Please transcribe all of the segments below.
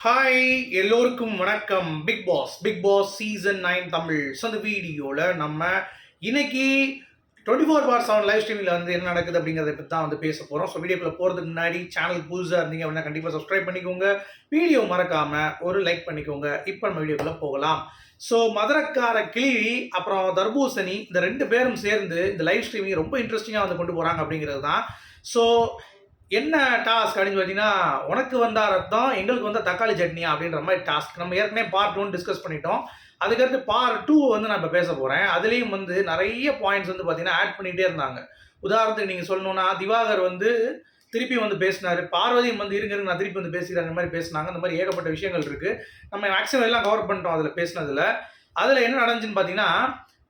Hi எல்லோருக்கும் வணக்கம். Bigg Boss Bigg Boss season nine Tamil so அந்த வீடியோவில் நம்ம இன்னைக்கு twenty four by seven live ஸ்ட்ரீமில் வந்து என்ன நடக்குது அப்படிங்கிறத பற்றி தான் வந்து பேச போகிறோம் ஸோ வீடியோக்குள்ள போகிறதுக்கு முன்னாடி சேனல் புதுசாக இருந்தீங்க அப்படின்னா கண்டிப்பாக சப்ஸ்கிரைப் பண்ணிக்கோங்க. வீடியோ மறக்காமல் ஒரு லைக் பண்ணிக்கோங்க. இப்போ நம்ம வீடியோக்குள்ளே போகலாம். ஸோ மதுரக்கார கிளி அப்புறம் தர்பூசணி இந்த ரெண்டு பேரும் சேர்ந்து இந்த லைவ் ஸ்ட்ரீமிங் ரொம்ப இன்ட்ரெஸ்டிங்காக வந்து கொண்டு போகிறாங்க அப்படிங்கிறது தான். ஸோ என்ன டாஸ்க் அப்படின்னு பார்த்தீங்கன்னா உனக்கு வந்தா ரத்தம் எங்களுக்கு வந்த தக்காளி சட்னியா அப்படின்ற மாதிரி டாஸ்க் நம்ம ஏற்கனவே பார்ட் ஒன் டிஸ்கஸ் பண்ணிட்டோம். அதுக்கடுத்து பார்ட் டூ வந்து நான் இப்போ பேச போகிறேன் அதுலேயும் வந்து நிறைய பாயிண்ட்ஸ் வந்து பார்த்தீங்கன்னா ஆட் பண்ணிகிட்டே இருந்தாங்க. உதாரணத்துக்கு நீங்கள் சொல்லணும்னா திவாகர் வந்து திருப்பி வந்து பேசினார். பார்வதியும் வந்து இருங்க இருங்க, நான் திருப்பி வந்து பேசுகிறேன் அந்த மாதிரி பேசினாங்க. அந்த மாதிரி ஏகப்பட்ட விஷயங்கள் இருக்குது நம்ம மேக்ஸிமம் எல்லாம் கவர் பண்ணிட்டோம் அதில் பேசினதில். அதில் என்ன நடந்துச்சுன்னு பார்த்தீங்கன்னா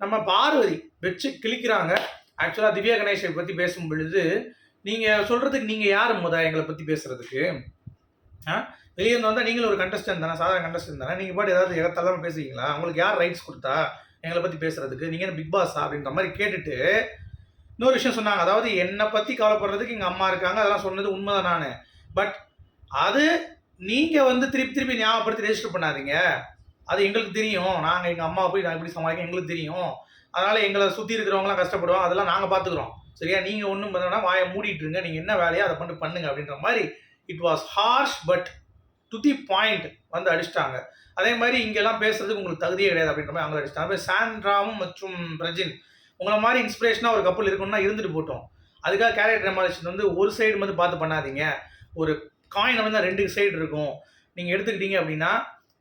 நம்ம பார்வதி வச்சு கிழிக்கிறாங்க. ஆக்சுவலாக திவ்யா கணேஷை பற்றி பேசும் பொழுது நீங்கள் சொல்கிறதுக்கு நீங்கள் யார் முத எங்களை பற்றி பேசுகிறதுக்கு ஆ? வெளியே இருந்து வந்தால் நீங்களும் ஒரு கண்டஸ்டன்ட் தானே சாதாரண கண்டஸ்டன்ட் தானே. நீங்கள் பாட்டு ஏதாவது எகத்தாலாமல் பேசுவீங்களா? உங்களுக்கு யார் ரைட்ஸ் கொடுத்தா எங்களை பற்றி பேசுகிறதுக்கு நீங்கள் என்ன பிக் பாஸா அப்படின்ற மாதிரி கேட்டுட்டு இன்னொரு விஷயம் சொன்னாங்க. அதாவது என்னை பற்றி கவலைப்படுறதுக்கு எங்கள் அம்மா இருக்காங்க. அதெல்லாம் சொன்னது உண்மைதான் நான். பட் அது நீங்கள் வந்து திருப்பி திருப்பி ஞாபகப்படுத்தி ரெஜிஸ்டர் பண்ணாதீங்க. அது எங்களுக்கு தெரியும். நாங்கள் எங்கள் அம்மாவை போய் நான் எப்படி சமாளிக்க எங்களுக்கு தெரியும். அதனால் எங்களை சுற்றி இருக்கிறவங்களாம் கஷ்டப்படுவோம் அதெல்லாம் நாங்கள் பார்த்துக்குறோம் சரியா? நீங்கள் ஒன்றும் பண்ணா வாயை மூடிட்டு இருங்க நீங்கள் என்ன வேலையோ அதை பண்ணி பண்ணுங்க அப்படின்ற மாதிரி it was harsh but to the point வந்து அடிச்சிட்டாங்க. அதே மாதிரி இங்கெல்லாம் பேசுறதுக்கு உங்களுக்கு தகுதியே கிடையாது அப்படின்ற மாதிரி அவங்க அடிச்சிட்டாங்க. சாண்ட்ராவும் மற்றும் பிரஜின் உங்களை மாதிரி இன்ஸ்பிரேஷனாக ஒரு கப்பல் இருக்கணும்னா இருந்துட்டு போட்டோம். அதுக்காக கேரக்டர் டெமாலிஷன் வந்து ஒரு சைடு வந்து பார்த்து பண்ணாதீங்க. ஒரு காயின் வந்து ரெண்டு சைடு இருக்கும். நீங்கள் எடுத்துக்கிட்டீங்க அப்படின்னா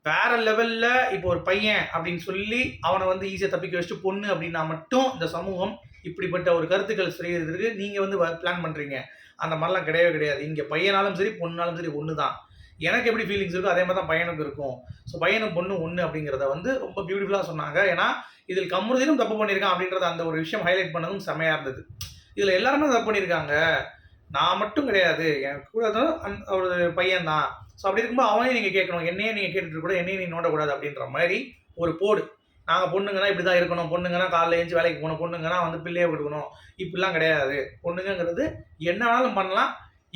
வேற லெவலில் இப்போ ஒரு பையன் அப்படின்னு சொல்லி அவனை வந்து ஈஸியாக தப்பிக்க வச்சுட்டு பொண்ணு அப்படின்னா மட்டும் இந்த சமூகம் இப்படிப்பட்ட ஒரு கருத்துக்கள் செய்யறதுக்கு நீங்கள் வந்து பிளான் பண்ணுறீங்க அந்த மாதிரிலாம் கிடையவே கிடையாது. இங்கே பையனாலும் சரி பொண்ணாலும் சரி ஒன்று தான் எனக்கு எப்படி ஃபீலிங்ஸ் இருக்கோ அதே மாதிரி தான் பையனுக்கு இருக்கும். ஸோ பையனும் பொண்ணு ஒன்று அப்படிங்கிறத வந்து ரொம்ப பியூட்டிஃபுல்லாக சொன்னாங்க. ஏன்னா இதில் கம்ருதீனும் தப்பு பண்ணியிருக்கான் அப்படின்றத அந்த ஒரு விஷயம் ஹைலைட் பண்ணதும் செமையாக இருந்தது. இதில் எல்லாருமே தப்பு பண்ணியிருக்காங்க. நான் மட்டும் கிடையாது. எனக்கு கூட அந் ஒரு பையன் தான் ஸோ அப்படி இருக்கும்போது அவனையும் நீங்கள் கேட்கணும். என்னையே நீங்கள் கேட்டுட்டு கூட என்னையும் நீ நோண்டக்கூடாது அப்படின்ற மாதிரி ஒரு போடு. நாங்கள் பொண்ணுங்கன்னா இப்படி தான் இருக்கணும். பொண்ணுங்கன்னா காலைல எழுந்து வேலைக்கு போகணும். பொண்ணுங்கன்னா வந்து பிள்ளையை கொடுக்கணும் இப்படிலாம் கிடையாது. பொண்ணுங்கிறது என்ன வேணாலும் பண்ணலாம்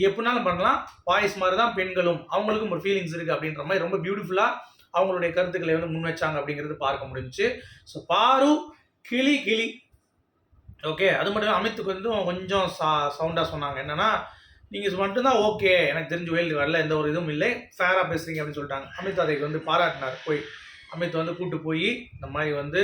எப்படினாலும் பண்ணலாம். பாய்ஸ் மாதிரி தான் பெண்களும். அவங்களுக்கும் ஒரு ஃபீலிங்ஸ் இருக்குது அப்படின்ற மாதிரி ரொம்ப பியூட்டிஃபுல்லாக அவங்களுடைய கருத்துக்களை வந்து முன் வச்சாங்க அப்படிங்கிறது பார்க்க முடிஞ்சுச்சு. ஸோ பாரு கிளி கிளி. ஓகே அது மட்டும் இல்ல, அமித்துக்கு வந்து கொஞ்சம் சா சவுண்டாக சொன்னாங்க. என்னென்னா நீங்கள் மட்டும்தான் ஓகே எனக்கு தெரிஞ்சு வெயில் வரல எந்த ஒரு இதுவும் இல்லை. ஃபேராக பேசுறீங்க அப்படின்னு சொல்லிட்டாங்க. அமித் அதைக்கு வந்து பாராட்டினார். போய் அமித் வந்து கூட்டு போய் இந்த மாதிரி வந்து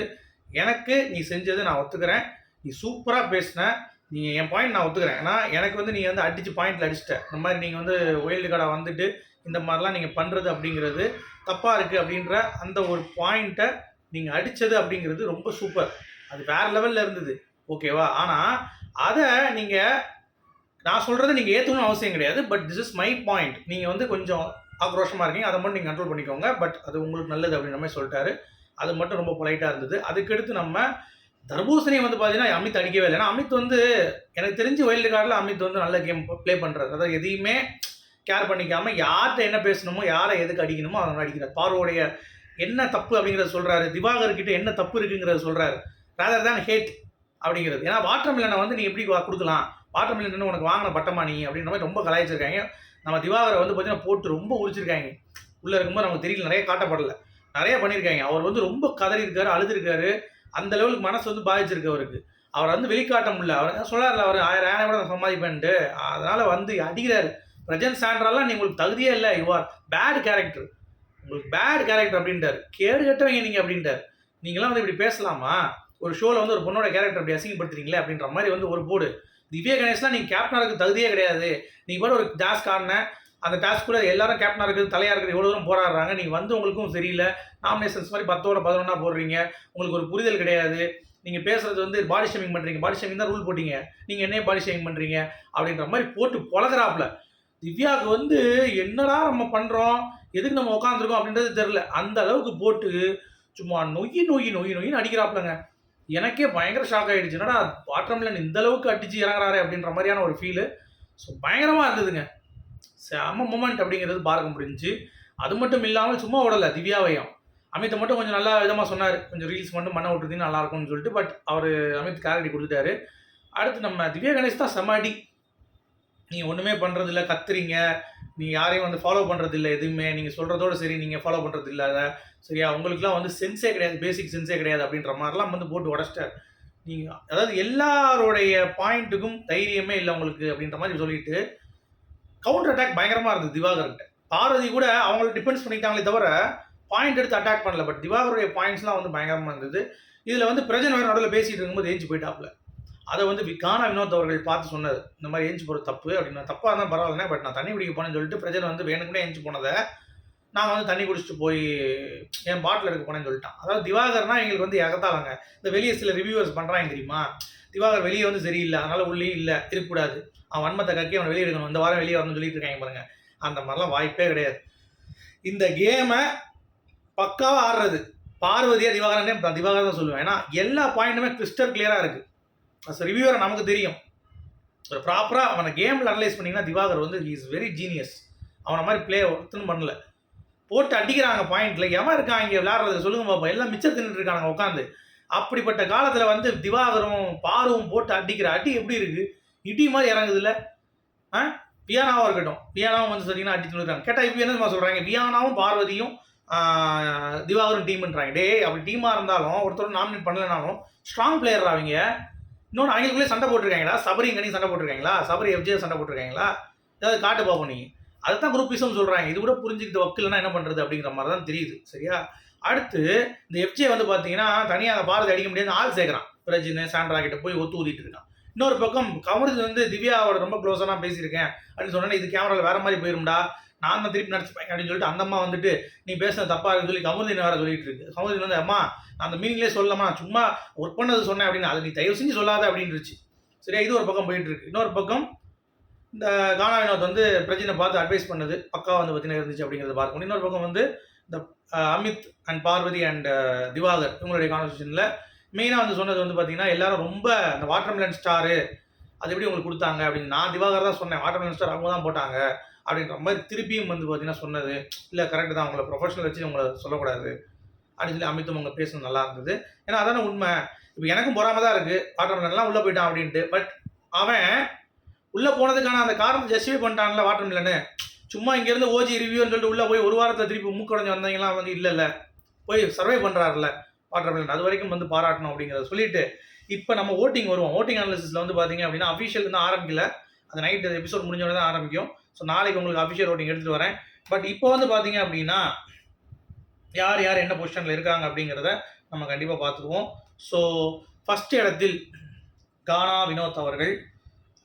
எனக்கு நீ செஞ்சது நான் ஒத்துக்கிறேன். நீ சூப்பராக பேசின நீ என் பாயிண்ட் நான் ஒத்துக்கிறேன். ஏன்னா எனக்கு வந்து நீ வந்து அடிச்சு பாயிண்ட்ல அடிச்சிட்ட. இந்த மாதிரி நீங்கள் வந்து ஒயில்டு கார்டை வந்துட்டு இந்த மாதிரிலாம் நீங்கள் பண்ணுறது அப்படிங்கிறது தப்பாக இருக்குது அப்படின்ற அந்த ஒரு பாயிண்ட்டை நீங்கள் அடித்தது அப்படிங்கிறது ரொம்ப சூப்பர் அது வேறு லெவலில் இருந்தது. ஓகேவா ஆனால் அதை நீங்கள் நான் சொல்கிறத நீங்கள் ஏற்றணும்னு அவசியம் கிடையாது but this is my point நீங்கள் வந்து கொஞ்சம் ஆக்ரோஷமாக இருக்கீங்க. அதை மட்டும் நீங்கள் கண்ட்ரோல் பண்ணிக்கோங்க. பட் அது உங்களுக்கு நல்லது அப்படின்ற மாதிரி சொல்லிட்டாரு. அது மட்டும் ரொம்ப பொலைட்டாக இருந்தது. அதுக்கடுத்து நம்ம தர்பூசணி வந்து பார்த்தீங்கன்னா அமித் அடிக்கவே இல்லை. ஏன்னா அமித் வந்து எனக்கு தெரிஞ்சு வைல்டு கார்டில் அமித் வந்து நல்ல கேம் ப்ளே பண்ணுறாரு அதாவது எதையுமே கேர் பண்ணிக்காமல் யார்கிட்ட என்ன பேசணுமோ யாரை எதுக்கு அடிக்கணுமோ அதை அடிக்கிறார். பார்வோடைய என்ன தப்பு அப்படிங்கிறத சொல்கிறாரு திவாகர்கிட்ட என்ன தப்பு இருக்குங்கிறத சொல்கிறாரு ரேதர் தான் ஹேட் அப்படிங்கிறது. ஏன்னா வாட்டர் மில்லனை வந்து நீ எப்படி வா- கொடுக்கலாம்? வாட்டர் மில்லன் உனக்கு வாங்கின பட்டமா நீ? அப்படின்ற மாதிரி ரொம்ப கலாய்ச்சிருக்காங்க. நம்ம திவாகரை வந்து பார்த்தீங்கன்னா போட்டு ரொம்ப உரிச்சிருக்காங்க. உள்ள இருக்கும்போது நமக்கு தெரியல நிறைய காட்டப்படல. நிறைய பண்ணியிருக்காங்க அவர் வந்து ரொம்ப கதறி இருக்காரு அழுதுருக்காரு. அந்த லெவலுக்கு மனசு வந்து பாதிச்சிருக்கு அவருக்கு. அவர் வந்து வெளிக்காட்ட முடியல. அவர் சொல்லார்ல அவர் ஆயிரம் ஆயிரம் கூட நான் சம்பாதிப்பேன்ட்டு. அதனால வந்து அடிக்கிறாரு. பிரஜன் சாண்ட்ராலாம் நீ உங்களுக்கு தகுதியே இல்லை. யூ ஆர் பேட் கேரக்டர் உங்களுக்கு பேட் கேரக்டர் அப்படின்ட்டார். கேடு கட்டவங்க நீங்கள் அப்படின்ட்டார். நீங்களாம் வந்து இப்படி பேசலாமா? ஒரு ஷோவில் வந்து ஒரு பொண்ணோட கேரக்டர் அப்படி அசிங்கப்படுத்துறீங்களே அப்படின்ற மாதிரி வந்து ஒரு போடு. திவ்யா கணேஷ்லாம் நீங்கள் கேப்டனாக இருக்க தகுதியே கிடையாது. நீங்கள் கூட ஒரு டாஸ்க் ஆடின அந்த டாஸ்க் கூட எல்லாரும் கேப்டனாக இருக்குது தலையாக இருக்குது எவ்வளோ தூரம் போராடுறாங்க நீங்கள் வந்து உங்களுக்கும் சரியில்லை. நாமினேஷன்ஸ் மாதிரி பத்தோட பதினொன்னா போடுறீங்க. உங்களுக்கு ஒரு புரிதல் கிடையாது. நீங்கள் பேசுறது வந்து பாடி ஷேமிங் பண்ணுறீங்க பாடி ஷேமிங் தான் ரூல் போட்டீங்க. நீங்கள் என்னைய பாடி ஷேமிங் பண்ணுறீங்க அப்படின்ற மாதிரி போட்டு பொழகிறாப்புல திவ்யாவுக்கு வந்து என்னடா நம்ம பண்ணுறோம் எதுக்கு நம்ம உட்காந்துருக்கோம் அப்படின்றது தெரில அந்த அளவுக்கு போட்டு சும்மா நொய்யி நொய் நொய் நொய்யின்னு அடிக்கிறாப்புலங்க எனக்கே பயங்கர ஷாக் ஆகிடுச்சு என்னடா வாட்டர்மிலன் இந்த அளவுக்கு அடிச்சு இறங்குறாரு அப்படின்ற மாதிரியான ஒரு ஃபீலு ஸோ பயங்கரமாக இருந்ததுங்க. செம மூமெண்ட் அப்படிங்கிறது பார்க்க முடிஞ்சு அது மட்டும் இல்லாமல் சும்மா விடலை திவ்யாவையும் அமித்தை மட்டும் கொஞ்சம் நல்லா விதமாக சொன்னார். கொஞ்சம் ரீல்ஸ் மட்டும் பண்ண விட்டுருந்தீங்கன்னா நல்லா இருக்கும்னு சொல்லிட்டு பட் அவர் அமித் கேரடி கொடுத்துட்டாரு. அடுத்து நம்ம திவ்யா கணேஷ் தான் செமாடி நீ நீங்கள் ஒன்றுமே பண்ணுறதில்ல கத்துறீங்க. நீங்கள் யாரையும் வந்து ஃபாலோ பண்ணுறது இல்லை எதுவுமே. நீங்கள் சொல்கிறதோட சரி நீங்கள் ஃபாலோ பண்ணுறது இல்லாத சரியா உங்களுக்குலாம் வந்து சென்ஸே கிடையாது பேசிக் சென்ஸே கிடையாது அப்படின்ற மாதிரிலாம் வந்து போட்டு உடச்சிட்டார். நீங்கள் அதாவது எல்லாருடைய பாயிண்ட்டுக்கும் தைரியமே இல்லை உங்களுக்கு அப்படின்ற மாதிரி சொல்லிட்டு கவுண்டர் அட்டாக் பயங்கரமாக இருந்தது திவாகர்கிட்ட. பாரதி கூட அவங்கள டிபெண்ட்ஸ் பண்ணிட்டாங்களே தவிர பாயிண்ட் எடுத்து அட்டாக் பண்ணல. பட் திவாகருடைய பாயிண்ட்ஸ்லாம் வந்து பயங்கரமாக இருந்தது. இதில் வந்து பிரஜன் வேறு நடுவில் பேசிகிட்டு இருக்கும்போது ஏஞ்சி போயிட்டாப்ல அதை வந்து வி- வினோத் அவர்கள் பார்த்து சொன்னது இந்த மாதிரி ஏஞ்சி போகிற தப்பு அப்படின்னா தப்பாக இருந்தால் பரவாயில்லண்ணே பட் நான் தண்ணி குடிக்க போனேன்னு சொல்லிட்டு பிரஜன் வந்து வேணும்னே ஏஞ்சி போனதை நான் வந்து தண்ணி குடிச்சிட்டு போய் என் பாட்டில் எடுக்க போனேன்னு சொல்லிட்டான். அதாவது திவாகர்னா எங்களுக்கு வந்து எகத்தாளங்க இந்த வெளியே சில ரிவ்யூவர்ஸ் பண்ணுறாங்க தெரியுமா? திவாகர் வெளியே வந்து சரியில்லை அதனால் உள்ளே இல்லை இருக்கக்கூடாது. அவன் வன்மத்தை கக்கி அவனை வெளியே எடுக்கணும். இந்த வாரம் வெளியே வரணும்னு சொல்லிட்டு இருக்காங்க பாருங்க. அந்த மாதிரிலாம் வாய்ப்பே கிடையாது. இந்த கேமை பக்காவாக ஆடுறது. பார்வதியாக திவாகரனே திவாகர் தான் சொல்லுவேன். ஏன்னா எல்லா பாயிண்ட்டுமே கிறிஸ்டல் கிளியராக இருக்குது ரிவ்யூவர் நமக்கு தெரியும். ஒரு ப்ராப்பராக அவனை கேமில் அனலைஸ் பண்ணிங்கன்னா திவாகர் வந்து இஸ் வெரி ஜீனியஸ் அவனை மாதிரி பிளே ஒருத்தனும் பண்ணல. போட்டு அடிக்கிறாங்க பாயிண்டில் எவன் இருக்கான் இங்கே விளையாடுறது சொல்லுங்க பாப்பா. எல்லாம் மிச்சம் தின்னுட்டு இருக்காங்க உட்காந்து அப்படிப்பட்ட காலத்தில் வந்து திவாகரும் பாருவும் போட்டு அடிக்கிற அடி எப்படி இருக்கு? இடி மாதிரி இறங்குதுல்ல. ஆ? வியானாவும் இருக்கட்டும். வியானாவும் வந்து சொன்னீங்கன்னா அடி சொல்லிருக்காங்க கேட்டால் இப்போ என்ன சொல்கிறாங்க வியானாவும் பார்வதியும் திவாகரும் டீம்ன்றாங்க டேய் அப்படி டீமாக இருந்தாலும் ஒருத்தரும் நாமினேட் பண்ணலனாலும் ஸ்ட்ராங் பிளேயர் அவங்க. இன்னொன்று அவங்களுக்குள்ளே சண்டை போட்டிருக்காங்களா? சபரி கனி சண்டை போட்டிருக்காங்களா? சபரி எஃப்ஜே சண்டை போட்டிருக்காங்களா? ஏதாவது காட்டு பார்ப்போம் நீங்கள் அதுதான் குரூப்பிசம் சொல்கிறாங்க இது கூட புரிஞ்சுக்கிட்டு வக்கில்னா என்ன பண்ணுறது அப்படிங்கிற மாதிரி தான் தெரியுது. சரியா? அடுத்து இந்த எஃப்ஜே வந்து பார்த்தீங்கன்னா தனியாக பாரதி அடிக்க முடியாது ஆள் சேர்க்குறான். பிரஜின் சாண்ட்ரா கிட்ட போய் ஒத்து ஊதிட்டு இருக்கான். இன்னொரு பக்கம் கமருது வந்து திவ்யாவோட ரொம்ப க்ளோஸாக நான் பேசியிருக்கேன். அப்படின்னு சொன்னேன் இது கேமராவில் வேற மாதிரி போயிரும்டா. நான் தான் திருப்பி நடிச்சுப்பேன் அப்படின்னு சொல்லிட்டு அந்த அம்மா வந்துட்டு நீ பேசுனது தப்பா இருக்குன்னு சொல்லி கமருதீன் வேற சொல்லிட்டு இருக்கு. கமருதீன் வந்து அம்மா நான் அந்த மீனிங்லேயே சொல்லலாமா நான் சும்மா ஒர்க் பண்ணது சொன்னேன் அப்படின்னு. அதை நீ தயவு செஞ்சு சொல்லாத அப்படின்னுச்சு சரியா? இது ஒரு பக்கம் போயிட்டு இருக்கு. இன்னொரு பக்கம் இந்த கானா வினோத் வந்து பிரச்சனை பார்த்து அட்வைஸ் பண்ணது பக்கா வந்து பார்த்தீங்கன்னா இருந்துச்சு அப்படிங்கிறத பார்க்கணும் இன்னொரு பக்கம் வந்து இந்த அமித் அண்ட் பார்வதி அண்ட் திவாகர் இவங்களுடைய கான்வர்சேஷனில் மெயினாக வந்து சொன்னது வந்து பார்த்தீங்கன்னா எல்லாரும் ரொம்ப அந்த வாட்டர்மெலன் ஸ்டாரு அது எப்படி உங்களுக்கு கொடுத்தாங்க அப்படின்னு. நான் திவாகர் தான் சொன்னேன். வாட்டர்மெலன் ஸ்டார் அவங்க தான் போட்டாங்க. அப்படின்ற மாதிரி திருப்பியும் வந்து பார்த்தீங்கன்னா சொன்னது இல்லை கரெக்டு தான் உங்களை ப்ரொஃபஷனல் வச்சு உங்களை சொல்லக்கூடாது. அப்படின்னு சொல்லி அமித்தும் அவங்க பேசுனது நல்லா இருந்தது. ஏன்னா அதான உண்மை. இப்போ எனக்கும் பொறாம தான் இருக்குது வாட்டர்மெலன்லாம் உள்ளே போயிட்டான் அப்படின்ட்டு. பட் அவன் உள்ளே போனதுக்கான அந்த காரணத்தை ஜஸ்டிஃபை பண்ணிட்டான்ல வாட்டர்மெலனு சும்மா இங்கேருந்து ஓஜி ரிவ்யூன்னு சொல்லிட்டு உள்ளே போய் ஒரு வாரத்தில் திருப்பி மூக்கடைஞ்சு வந்தவங்கலாம் வந்து இல்லை இல்லை. போய் சர்வே பண்ணுறாருல வாட்டர்மெலன் அது வரைக்கும் வந்து பாராட்டணும் அப்படிங்கிறத சொல்லிட்டு இப்போ நம்ம ஓட்டிங் வருவோம். ஓட்டிங் அனாலிசிஸில் வந்து பார்த்தீங்க அப்படின்னா அஃபிஷியல் வந்து ஆரம்பிக்கல. அது நைட் எபிசோட் முடிஞ்ச உடனே தான் ஆரம்பிக்கும். ஸோ நாளைக்கு உங்களுக்கு அஃபிஷியல் ஓட்டிங் எடுத்துகிட்டு வரேன். பட் இப்போ வந்து பார்த்தீங்க அப்படின்னா யார் யார் என்ன பொசிஷனில் இருக்காங்க அப்படிங்கிறத நம்ம கண்டிப்பாக பார்த்துக்குவோம் ஸோ ஃபஸ்ட் இடத்தில் கானா வினோத் அவர்கள்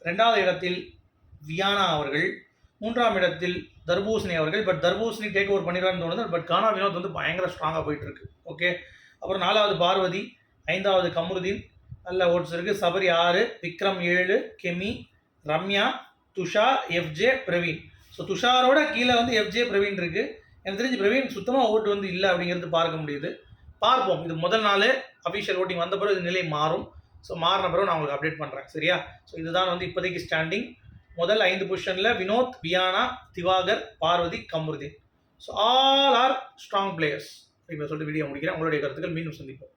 ரெண்டாவது இடத்தில் வியானா அவர்கள் மூன்றாம் இடத்தில் தர்பூசணி அவர்கள். பட் தர்பூசணி டேக் ஓவர் பண்ணிடுவான்னு தோணுது. பட் கானா வினோத் வந்து பயங்கர ஸ்ட்ராங்காக போயிட்டு இருக்கு ஓகே அப்புறம் நாலாவது பார்வதி ஐந்தாவது கமருதீன் நல்ல ஓட்ஸ் இருக்குது சபரி ஆறு விக்ரம் ஏழு கெமி ரம்யா துஷா எஃப்ஜே பிரவீன். ஸோ துஷாரோட கீழே வந்து எஃப்ஜே பிரவீன் இருக்குது எனக்கு தெரிஞ்சு பிரவீன் சுத்தமாக ஓட்டு வந்து இல்லை அப்படிங்கிறது பார்க்க முடியுது. பார்ப்போம். இது முதல் நாள். அஃபிஷியல் ஓட்டிங் வந்த பிறகு இது நிலை மாறும். ஸோ மாறின பிறகு நான் உங்களுக்கு அப்டேட் பண்ணுறேன் சரியா? ஸோ இதுதான் வந்து இப்போதைக்கு ஸ்டாண்டிங் முதல் ஐந்து பொசிஷனில் Vinoth Viyana Divakar Parvathy Kamaruddin. So all are strong players இப்போ சொல்லிட்டு வீடியோ முடிக்கிறேன். உங்களுடைய கருத்துக்கள் மீண்டும் சந்திப்போம்.